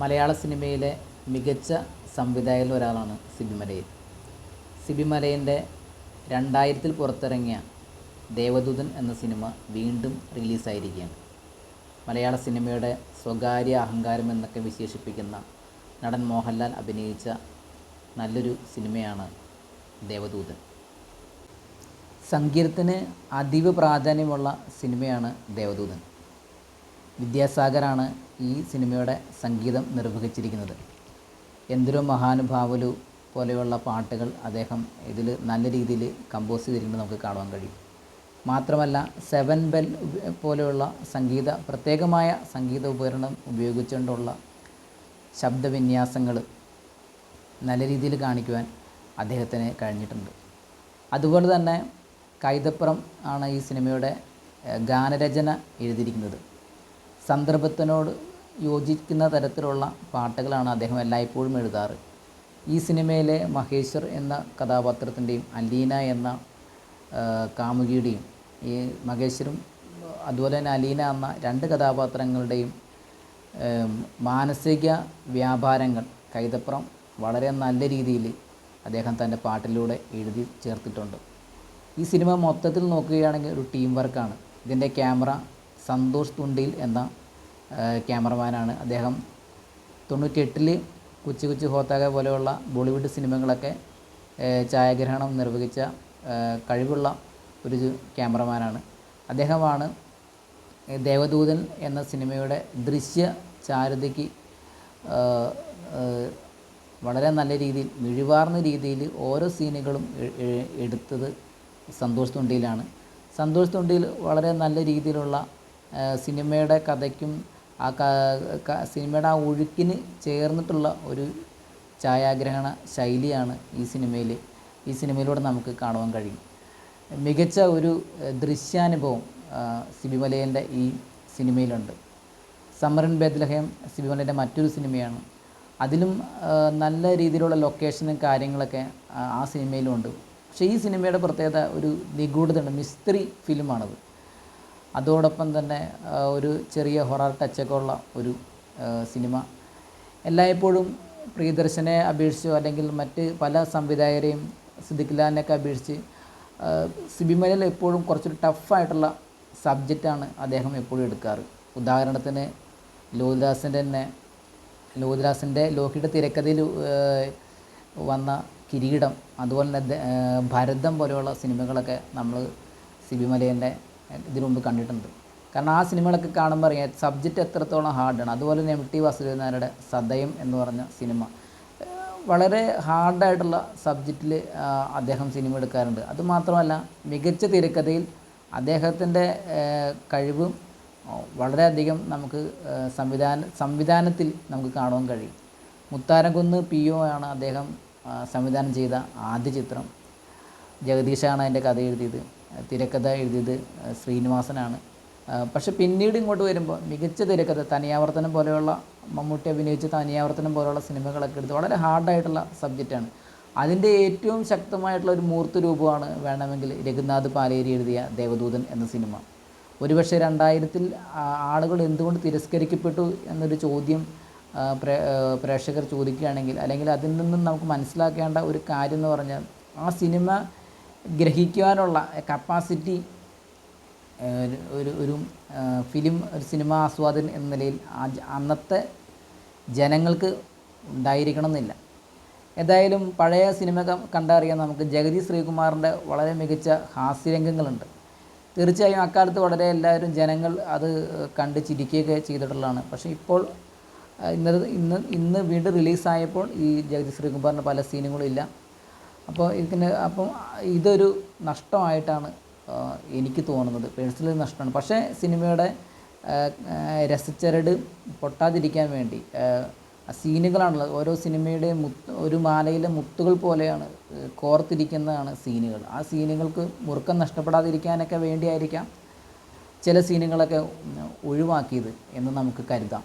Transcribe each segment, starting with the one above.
മലയാള സിനിമയിലെ മികച്ച സംവിധായകരിൽ ഒരാളാണ് സിബി മലയിൽ സിബി മലയിന്റെ രണ്ടായിരത്തിൽ പുറത്തിറങ്ങിയ ദേവദൂതൻ എന്ന സിനിമ വീണ്ടും റിലീസായിരിക്കുകയാണ്. മലയാള സിനിമയുടെ സ്വകാര്യ അഹങ്കാരം എന്നൊക്കെ വിശേഷിപ്പിക്കുന്ന നടൻ മോഹൻലാൽ അഭിനയിച്ച നല്ലൊരു സിനിമയാണ് ദേവദൂതൻ. സംഗീതത്തിന് അതീവ പ്രാധാന്യമുള്ള സിനിമയാണ് ദേവദൂതൻ. വിദ്യാസാഗറാണ് ഈ സിനിമയുടെ സംഗീതം നിർവഹിച്ചിരിക്കുന്നത്. എന്തൊരു മഹാനുഭാവലു പോലെയുള്ള പാട്ടുകൾ അദ്ദേഹം ഇതിൽ നല്ല രീതിയിൽ കമ്പോസ് ചെയ്തിട്ടുണ്ട് നമുക്ക് കാണുവാൻ കഴിയും. മാത്രമല്ല സെവൻ ബെൽ പോലെയുള്ള സംഗീത പ്രത്യേകമായ സംഗീത ഉപകരണം ഉപയോഗിച്ചുകൊണ്ടുള്ള ശബ്ദവിന്യാസങ്ങൾ നല്ല രീതിയിൽ കാണിക്കുവാൻ അദ്ദേഹത്തിന് കഴിഞ്ഞിട്ടുണ്ട്. അതുപോലെ തന്നെ കൈതപ്പുറം ആണ് ഈ സിനിമയുടെ ഗാനരചന എഴുതിയിരിക്കുന്നത്. സന്ദർഭത്തിനോട് യോജിക്കുന്ന തരത്തിലുള്ള പാട്ടുകളാണ് അദ്ദേഹം എല്ലായ്പ്പോഴും എഴുതാറ്. ഈ സിനിമയിലെ മഹേശ്വർ എന്ന കഥാപാത്രത്തിന്റെയും അലീന എന്ന കാമുകിയുടെയും ഈ മഹേശ്വരും അതുപോലെ തന്നെ അലീന എന്ന രണ്ട് കഥാപാത്രങ്ങളുടെയും മാനസിക വ്യാപാരങ്ങൾ കൈതപ്പുറം വളരെ നല്ല രീതിയിൽ അദ്ദേഹം തന്റെ പാട്ടിലൂടെ എഴുതി ചേർത്തിട്ടുണ്ട്. ഈ സിനിമ മൊത്തത്തിൽ നോക്കുകയാണെങ്കിൽ ഒരു ടീം വർക്കാണ്. ഇതിന്റെ ക്യാമറ സന്തോഷ് തുണ്ടിൽ എന്ന ക്യാമറമാനാണ് അദ്ദേഹം. തൊണ്ണൂറ്റിയെട്ടിൽ കുച്ചു കുച്ചു ഹോത്താക പോലെയുള്ള ബോളിവുഡ് സിനിമകളൊക്കെ ഛായാഗ്രഹണം നിർവഹിച്ച കഴിവുള്ള ഒരു ക്യാമറമാനാണ്. അദ്ദേഹമാണ് ദേവദൂതൻ എന്ന സിനിമയുടെ ദൃശ്യ ചാരുതയ്ക്ക് വളരെ നല്ല രീതിയിൽ മിഴിവാർന്ന രീതിയിൽ ഓരോ സീനുകളും എടുത്തത് സന്തോഷ് തുണ്ടിയിലാണ്. സന്തോഷ് തുണ്ടിയിൽ വളരെ നല്ല രീതിയിലുള്ള സിനിമയുടെ കഥയ്ക്കും ആ സിനിമയുടെ ആ ഒഴുക്കിന് ചേർന്നിട്ടുള്ള ഒരു ഛായാഗ്രഹണ ശൈലിയാണ് ഈ സിനിമയിൽ ഈ സിനിമയിലൂടെ നമുക്ക് കാണുവാൻ കഴിയും. മികച്ച ഒരു ദൃശ്യാനുഭവം സിബിമലയന്റെ ഈ സിനിമയിലുണ്ട്. സമറിൻ ബേദ്ലഹേം സിബിമലയുടെ മറ്റൊരു സിനിമയാണ്. അതിലും നല്ല രീതിയിലുള്ള ലൊക്കേഷനും കാര്യങ്ങളൊക്കെ ആ സിനിമയിലുണ്ട്. പക്ഷേ ഈ സിനിമയുടെ പ്രത്യേകത ഒരു നിഗൂഢതയുണ്ട്. മിസ്ത്രി ഫിലിമാണത്. അതോടൊപ്പം തന്നെ ഒരു ചെറിയ ഹൊറർ ടച്ചൊക്കെ ഉള്ള ഒരു സിനിമ. എല്ലായ്പ്പോഴും പ്രിയദർശനെ അപേക്ഷിച്ചോ അല്ലെങ്കിൽ മറ്റ് പല സംവിധായകരെയും സിദ്ദിഖ് അപേക്ഷിച്ച് സിബിമലയിൽ എപ്പോഴും കുറച്ചൊരു ടഫായിട്ടുള്ള സബ്ജക്റ്റാണ് അദ്ദേഹം എപ്പോഴും എടുക്കാറ്. ഉദാഹരണത്തിന് ലോഹിദാസിന്റെ തന്നെ ലോഹിദാസിന്റെ ലോഹിയുടെ തിരക്കഥയിൽ വന്ന കിരീടം അതുപോലെ തന്നെ ഭരതം പോലെയുള്ള സിനിമകളൊക്കെ നമ്മൾ സിബിമലയന്റെ ഇതിനു മുമ്പ് കണ്ടിട്ടുണ്ട്. കാരണം ആ സിനിമകളൊക്കെ കാണുമ്പോൾ അറിയാം സബ്ജക്റ്റ് എത്രത്തോളം ഹാർഡാണ് അതുപോലെ തന്നെ എം ടി വാസുദേവൻ നായരുടെ സദയം എന്ന് പറഞ്ഞ സിനിമ. വളരെ ഹാർഡായിട്ടുള്ള സബ്ജക്റ്റിൽ അദ്ദേഹം സിനിമ എടുക്കാറുണ്ട്. അതുമാത്രമല്ല മികച്ച തിരക്കഥയിൽ അദ്ദേഹത്തിന്റെ കഴിവും വളരെയധികം നമുക്ക് സംവിധാന സംവിധാനത്തിൽ നമുക്ക് കാണുവാൻ കഴിയും. മുത്താരംകുന്ന് പി ഒ ആണ് അദ്ദേഹം സംവിധാനം ചെയ്ത ആദ്യ ചിത്രം. ജഗദീഷാണ് അതിന്റെ കഥ എഴുതിയത്. തിരക്കഥ എഴുതിയത് ശ്രീനിവാസനാണ്. പക്ഷെ പിന്നീട് ഇങ്ങോട്ട് വരുമ്പോൾ മികച്ച തിരക്കഥ തനിയാവർത്തനം പോലെയുള്ള മമ്മൂട്ടി അഭിനയിച്ച തനിയാവർത്തനം പോലെയുള്ള സിനിമകളൊക്കെ എടുത്ത് വളരെ ഹാർഡായിട്ടുള്ള സബ്ജക്റ്റാണ്. അതിന്റെ ഏറ്റവും ശക്തമായിട്ടുള്ള ഒരു മൂർത്ത രൂപമാണ് വേണമെങ്കിൽ രഘുനാഥ് പാലേരി എഴുതിയ ദേവദൂതൻ എന്ന സിനിമ. ഒരുപക്ഷെ രണ്ടായിരത്തിൽ ആളുകൾ എന്തുകൊണ്ട് തിരസ്കരിക്കപ്പെട്ടു എന്നൊരു ചോദ്യം പ്രേക്ഷകർ ചോദിക്കുകയാണെങ്കിൽ അല്ലെങ്കിൽ അതിൽ നിന്നും നമുക്ക് മനസ്സിലാക്കേണ്ട ഒരു കാര്യം എന്ന് പറഞ്ഞാൽ ആ സിനിമ ഗ്രഹിക്കുവാനുള്ള കപ്പാസിറ്റി ഒരു ഒരു ഫിലിം ഒരു സിനിമ ആസ്വാദൻ എന്ന നിലയിൽ അന്നത്തെ ജനങ്ങൾക്ക് ഉണ്ടായിരിക്കണം എന്നില്ല ഏതായാലും പഴയ സിനിമ കണ്ടറിയാൻ നമുക്ക് ജഗതി ശ്രീകുമാറിന്റെ വളരെ മികച്ച ഹാസ്യരംഗങ്ങളുണ്ട്. തീർച്ചയായും അക്കാലത്ത് വളരെ എല്ലാവരും ജനങ്ങൾ അത് കണ്ട് ചിരിക്കുകയൊക്കെ ചെയ്തിട്ടുള്ളതാണ്. പക്ഷേ ഇപ്പോൾ ഇന്നത് ഇന്ന് ഇന്ന് വീണ്ടും റിലീസായപ്പോൾ ഈ ജഗതി ശ്രീകുമാറിന്റെ പല സീനുകളും ഇല്ല. അപ്പോൾ ഇതിന് അപ്പം ഇതൊരു നഷ്ടമായിട്ടാണ് എനിക്ക് തോന്നുന്നത്. പേഴ്സണലി നഷ്ടമാണ്. പക്ഷേ സിനിമയുടെ രസച്ചരട് പൊട്ടാതിരിക്കാൻ വേണ്ടി സീനുകളാണുള്ളത് ഓരോ സിനിമയുടെ മുത്ത് ഒരു മാലയിലെ മുത്തുകൾ പോലെയാണ് കോർത്തിരിക്കുന്നതാണ് സീനുകൾ. ആ സീനുകൾക്ക് മുറുക്കം നഷ്ടപ്പെടാതിരിക്കാനൊക്കെ വേണ്ടിയായിരിക്കാം ചില സീനുകളൊക്കെ ഒഴിവാക്കിയത് എന്ന് നമുക്ക് കരുതാം.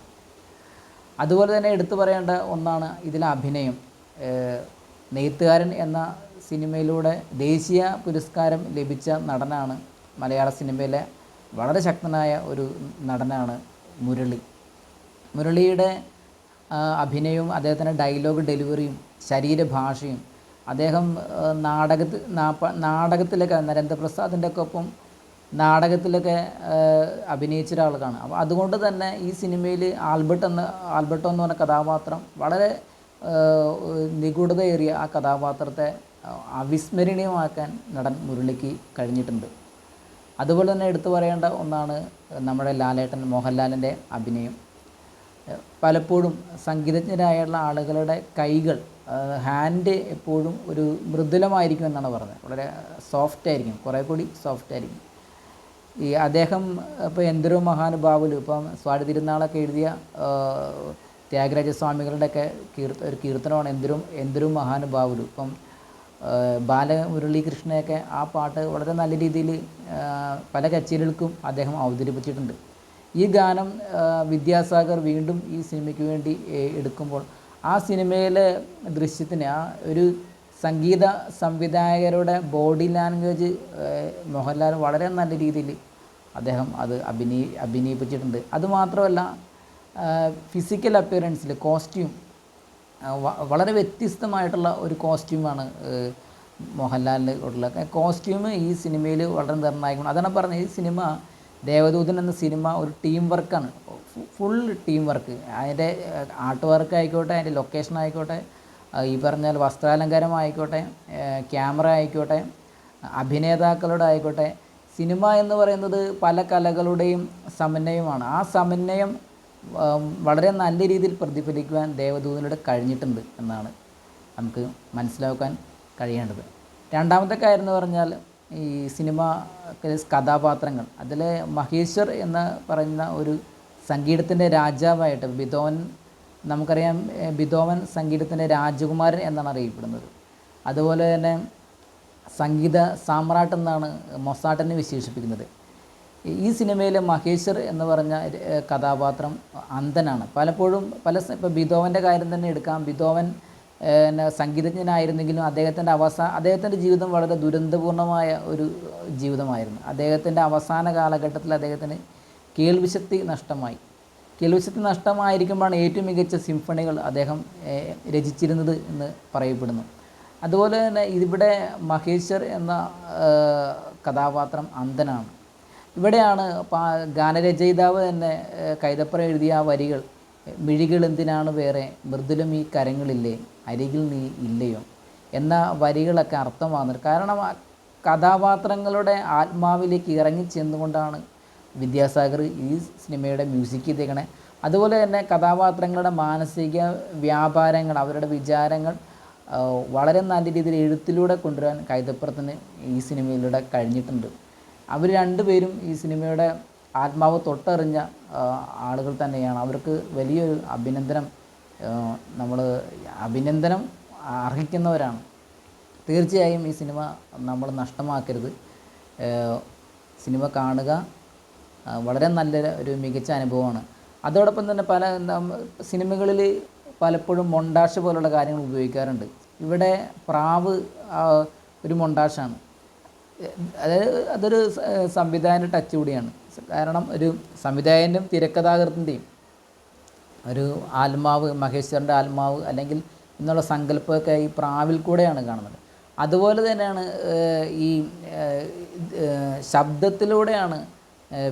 അതുപോലെ തന്നെ എടുത്തു പറയേണ്ട ഒന്നാണ് ഇതിലെ അഭിനയം. നെയ്ത്തുകാരൻ എന്ന സിനിമയിലൂടെ ദേശീയ പുരസ്കാരം ലഭിച്ച നടനാണ് മലയാള സിനിമയിലെ വളരെ ശക്തനായ ഒരു നടനാണ് മുരളി. മുരളിയുടെ അഭിനയവും അദ്ദേഹത്തിന്റെ ഡയലോഗ് ഡെലിവറിയും ശരീരഭാഷയും അദ്ദേഹം നാടകത്തിൽ നാടകത്തിലൊക്കെ നരേന്ദ്രപ്രസാദിന്റെ ഒക്കെ ഒപ്പം നാടകത്തിലൊക്കെ അഭിനയിച്ച ഒരാൾക്കാണ് അപ്പോൾ അതുകൊണ്ട് തന്നെ ഈ സിനിമയിൽ ആൽബർട്ട് എന്ന് ആൽബർട്ടോ എന്ന് പറഞ്ഞ കഥാപാത്രം വളരെ നിഗൂഢതയേറിയ ആ കഥാപാത്രത്തെ അവിസ്മരണീയമാക്കാൻ നടൻ മുരളിക്ക് കഴിഞ്ഞിട്ടുണ്ട്. അതുപോലെ തന്നെ എടുത്തു പറയേണ്ട ഒന്നാണ് നമ്മുടെ ലാലേട്ടൻ മോഹൻലാലിന്റെ അഭിനയം. പലപ്പോഴും സംഗീതജ്ഞരായുള്ള ആളുകളുടെ കൈകൾ ഹാൻഡ് എപ്പോഴും ഒരു മൃദുലമായിരിക്കും എന്നാണ് പറഞ്ഞത്. വളരെ സോഫ്റ്റ് ആയിരിക്കും കുറേ കൂടി സോഫ്റ്റ് ആയിരിക്കും. ഈ അദ്ദേഹം ഇപ്പോൾ എന്തൊരു മഹാനുഭാവുലും ഇപ്പം സ്വാതി തിരുനാളൊക്കെ എഴുതിയ ത്യാഗരാജസ്വാമികളുടെയൊക്കെ കീർത്ത ഒരു കീർത്തനമാണ് എന്തിരും എന്തിരും മഹാനുഭാവുരു. ഇപ്പം ബാലമുരളീകൃഷ്ണയൊക്കെ ആ പാട്ട് വളരെ നല്ല രീതിയിൽ പല കച്ചേരികൾക്കും അദ്ദേഹം അവതരിപ്പിച്ചിട്ടുണ്ട്. ഈ ഗാനം വിദ്യാസാഗർ വീണ്ടും ഈ സിനിമയ്ക്ക് വേണ്ടി എടുക്കുമ്പോൾ ആ സിനിമയിലെ ദൃശ്യത്തിന് ആ ഒരു സംഗീത സംവിധായകരുടെ ബോഡി ലാംഗ്വേജ് മോഹൻലാൽ വളരെ നല്ല രീതിയിൽ അദ്ദേഹം അത് അഭിനയി അഭിനയിപ്പിച്ചിട്ടുണ്ട്. അതുമാത്രമല്ല ഫിസിക്കൽ അപ്പിയറൻസിൽ കോസ്റ്റ്യൂം വളരെ വ്യത്യസ്തമായിട്ടുള്ള ഒരു കോസ്റ്റ്യൂമാണ് മോഹൻലാലിന് ഉള്ള. കോസ്റ്റ്യൂം ഈ സിനിമയിൽ വളരെ നിർണായകമാണ്. അതാണ് പറഞ്ഞത് ഈ സിനിമ ദേവദൂതൻ എന്ന സിനിമ ഒരു ടീം വർക്കാണ് ഫുൾ ടീം വർക്ക് അതിന്റെ ആർട്ട് വർക്ക് ആയിക്കോട്ടെ അതിന്റെ ലൊക്കേഷൻ ആയിക്കോട്ടെ ഈ പറഞ്ഞാൽ വസ്ത്രാലങ്കാരം ആയിക്കോട്ടെ ക്യാമറ ആയിക്കോട്ടെ അഭിനേതാക്കളുടെ ആയിക്കോട്ടെ സിനിമ എന്ന് പറയുന്നത് പല കലകളുടെയും സമന്വയമാണ്. ആ സമന്വയം വളരെ നല്ല രീതിയിൽ പ്രതിഫലിക്കുവാൻ ദേവദൂതനോട് കഴിഞ്ഞിട്ടുണ്ട് എന്നാണ് നമുക്ക് മനസ്സിലാക്കാൻ കഴിയേണ്ടത്. രണ്ടാമത്തെ കാര്യം എന്ന് പറഞ്ഞാൽ ഈ സിനിമ കഥാപാത്രങ്ങൾ. അതിൽ മഹേശ്വർ എന്ന് പറയുന്ന ഒരു സംഗീതത്തിന്റെ രാജാവായിട്ട് ബിതോൻ നമുക്കറിയാം ബിതോവൻ സംഗീതത്തിന്റെ രാജകുമാരൻ എന്നാണ് അറിയപ്പെടുന്നത്. അതുപോലെ തന്നെ സംഗീത സാമ്രാട്ട് എന്നാണ് മൊസാട്ടിനെ വിശേഷിപ്പിക്കുന്നത്. ഈ സിനിമയിലെ മഹേശ്വർ എന്ന് പറഞ്ഞ കഥാപാത്രം അന്ധനാണ്. പലപ്പോഴും പല ഇപ്പോൾ ബിതോവന്റെ കാര്യം തന്നെ എടുക്കാം. ബിതോവൻ സംഗീതജ്ഞനായിരുന്നെങ്കിലും അദ്ദേഹത്തിന്റെ അവസാന അദ്ദേഹത്തിന്റെ ജീവിതം വളരെ ദുരന്തപൂർണമായ ഒരു ജീവിതമായിരുന്നു. അദ്ദേഹത്തിന്റെ അവസാന കാലഘട്ടത്തിൽ അദ്ദേഹത്തിന് കേൾവിശക്തി നഷ്ടമായി. കേൾവിശക്തി നഷ്ടമായിരിക്കുമ്പോഴാണ് ഏറ്റവും മികച്ച സിംഫണികൾ അദ്ദേഹം രചിച്ചിരുന്നത് എന്ന് പറയപ്പെടുന്നു. അതുപോലെ തന്നെ ഇവിടെ മഹേശ്വർ എന്ന കഥാപാത്രം അന്ധനാണ്. ഇവിടെയാണ് ഗാനരചയിതാവ് തന്നെ കൈതപ്പുറ എഴുതിയ ആ വരികൾ. മിഴികൾ എന്തിനാണ് വേറെ? മൃദുലം ഈ കരങ്ങളില്ലേ? അരികിൽ നീ ഇല്ലയോ? എന്ന വരികളൊക്കെ അർത്ഥമാകുന്നത്. കാരണം കഥാപാത്രങ്ങളുടെ ആത്മാവിലേക്ക് ഇറങ്ങി ചെന്നുകൊണ്ടാണ് വിദ്യാസാഗർ ഈ സിനിമയുടെ മ്യൂസിക് ചെയ്തേക്കണേ. അതുപോലെ തന്നെ കഥാപാത്രങ്ങളുടെ മാനസിക വ്യാപാരങ്ങൾ അവരുടെ വിചാരങ്ങൾ വളരെ നല്ല രീതിയിൽ എഴുത്തിലൂടെ കൊണ്ടുവരാൻ കൈതപ്പുറത്തിന് ഈ സിനിമയിലൂടെ കഴിഞ്ഞിട്ടുണ്ട്. അവർ രണ്ടുപേരും ഈ സിനിമയുടെ ആത്മാവ് തൊട്ടറിഞ്ഞ ആളുകൾ തന്നെയാണ്. അവർക്ക് വലിയൊരു അഭിനന്ദനം നമ്മൾ അഭിനന്ദനം അർഹിക്കുന്നവരാണ്. തീർച്ചയായും ഈ സിനിമ നമ്മൾ നഷ്ടമാക്കരുത്. സിനിമ കാണുക വളരെ നല്ല ഒരു മികച്ച അനുഭവമാണ്. അതോടൊപ്പം തന്നെ പല സിനിമകളിൽ പലപ്പോഴും മൊണ്ടാഷ് പോലുള്ള കാര്യങ്ങൾ ഉപയോഗിക്കാറുണ്ട്. ഇവിടെ പ്രാവ് ഒരു മൊണ്ടാഷാണ്. അതായത് അതൊരു സംവിധായകന്റെ ടച്ച് കൂടിയാണ്. കാരണം ഒരു സംവിധായകന്റെയും തിരക്കഥാകൃത്തിന്റെയും ഒരു ആത്മാവ് മഹേശ്വരന്റെ ആത്മാവ് അല്ലെങ്കിൽ എന്നുള്ള സങ്കല്പമൊക്കെ ഈ പ്രാവിൽ കൂടെയാണ് കാണുന്നത്. അതുപോലെ തന്നെയാണ് ഈ ശബ്ദത്തിലൂടെയാണ്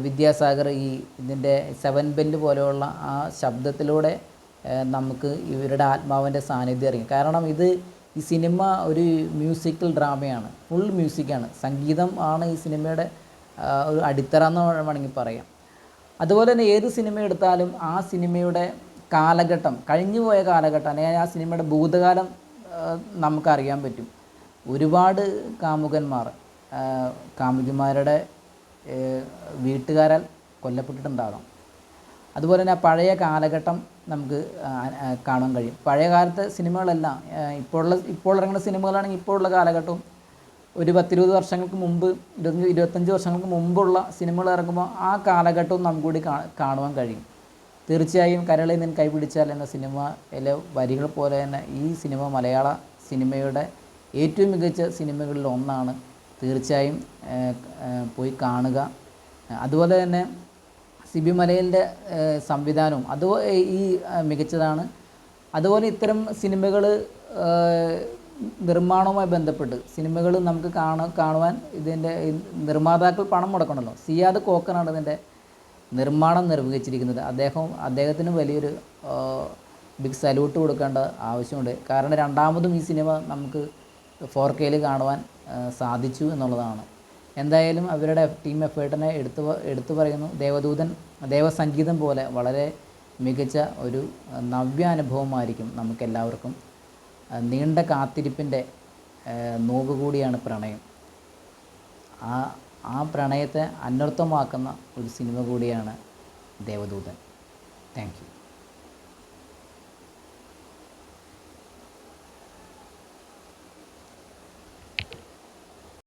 വിദ്യാസാഗർ ഈ ഇതിന്റെ സെവൻ ബെൻഡ് പോലെയുള്ള ആ ശബ്ദത്തിലൂടെ നമുക്ക് ഇവരുടെ ആത്മാവിന്റെ സാന്നിധ്യം അറിയാം. കാരണം ഇത് ഈ സിനിമ ഒരു മ്യൂസിക്കൽ ഡ്രാമയാണ്. ഫുൾ മ്യൂസിക്കാണ്. സംഗീതം ആണ് ഈ സിനിമയുടെ ഒരു അടിത്തറ എന്ന് വേണമെങ്കിൽ പറയാം. അതുപോലെ തന്നെ ഏത് സിനിമ എടുത്താലും ആ സിനിമയുടെ കാലഘട്ടം കഴിഞ്ഞുപോയ കാലഘട്ടം അല്ലെങ്കിൽ ആ സിനിമയുടെ ഭൂതകാലം നമുക്കറിയാൻ പറ്റും. ഒരുപാട് കാമുകന്മാർ കാമുകിമാരുടെ വീട്ടുകാരാൽ കൊല്ലപ്പെട്ടിട്ടുണ്ടാകാം. അതുപോലെ തന്നെ പഴയ കാലഘട്ടം നമുക്ക് കാണാൻ കഴിയും. പഴയകാലത്തെ സിനിമകളെല്ലാം ഇപ്പോഴുള്ള ഇപ്പോൾ ഇറങ്ങുന്ന സിനിമകളാണെങ്കിൽ ഇപ്പോഴുള്ള കാലഘട്ടവും ഒരു പത്തിരുപത് വർഷങ്ങൾക്ക് മുമ്പ് ഇരുപത്തഞ്ച് ഇരുപത്തഞ്ച് വർഷങ്ങൾക്ക് മുമ്പുള്ള സിനിമകൾ ഇറങ്ങുമ്പോൾ ആ കാലഘട്ടവും നമുക്ക് കൂടി കാണുവാൻ കഴിയും. തീർച്ചയായും കരളിൽ നിന്ന് കൈപിടിച്ചാൽ എന്ന സിനിമ സിനിമയിലെ വരികൾ പോലെ തന്നെ ഈ സിനിമ മലയാള സിനിമയുടെ ഏറ്റവും മികച്ച സിനിമകളിൽ ഒന്നാണ്. തീർച്ചയായും പോയി കാണുക. അതുപോലെ തന്നെ സിബി മലയിലിന്റെ സംവിധാനവും. അത് ഈ മികച്ചതാണ്. അതുപോലെ ഇത്തരം സിനിമകൾ നിർമ്മാണവുമായി ബന്ധപ്പെട്ട് സിനിമകൾ നമുക്ക് കാണ കാണുവാൻ ഇതിന്റെ നിർമ്മാതാക്കൾ പണം മുടക്കണമല്ലോ. സിയാദ് കോക്കനാണ് ഇതിന്റെ നിർമ്മാണം നിർവഹിച്ചിരിക്കുന്നത്. അദ്ദേഹം അദ്ദേഹത്തിന് വലിയൊരു ബിഗ് സല്യൂട്ട് കൊടുക്കേണ്ട ആവശ്യമുണ്ട്. കാരണം രണ്ടാമതും ഈ സിനിമ നമുക്ക് ഫോർ കെയിൽ കാണുവാൻ സാധിച്ചു എന്നുള്ളതാണ്. എന്തായാലും അവരുടെ ടീം എഫേർട്ടിനെ എടുത്തു എടുത്തു പറയുന്നു. ദേവദൂതൻ ദേവസംഗീതം പോലെ വളരെ മികച്ച ഒരു നവ്യാനുഭവമായിരിക്കും നമുക്കെല്ലാവർക്കും. നീണ്ട കാത്തിരിപ്പിന്റെ നോവ് കൂടിയാണ് പ്രണയം. ആ ആ പ്രണയത്തെ അന്വർത്ഥമാക്കുന്ന ഒരു സിനിമ കൂടിയാണ് ദേവദൂതൻ. താങ്ക്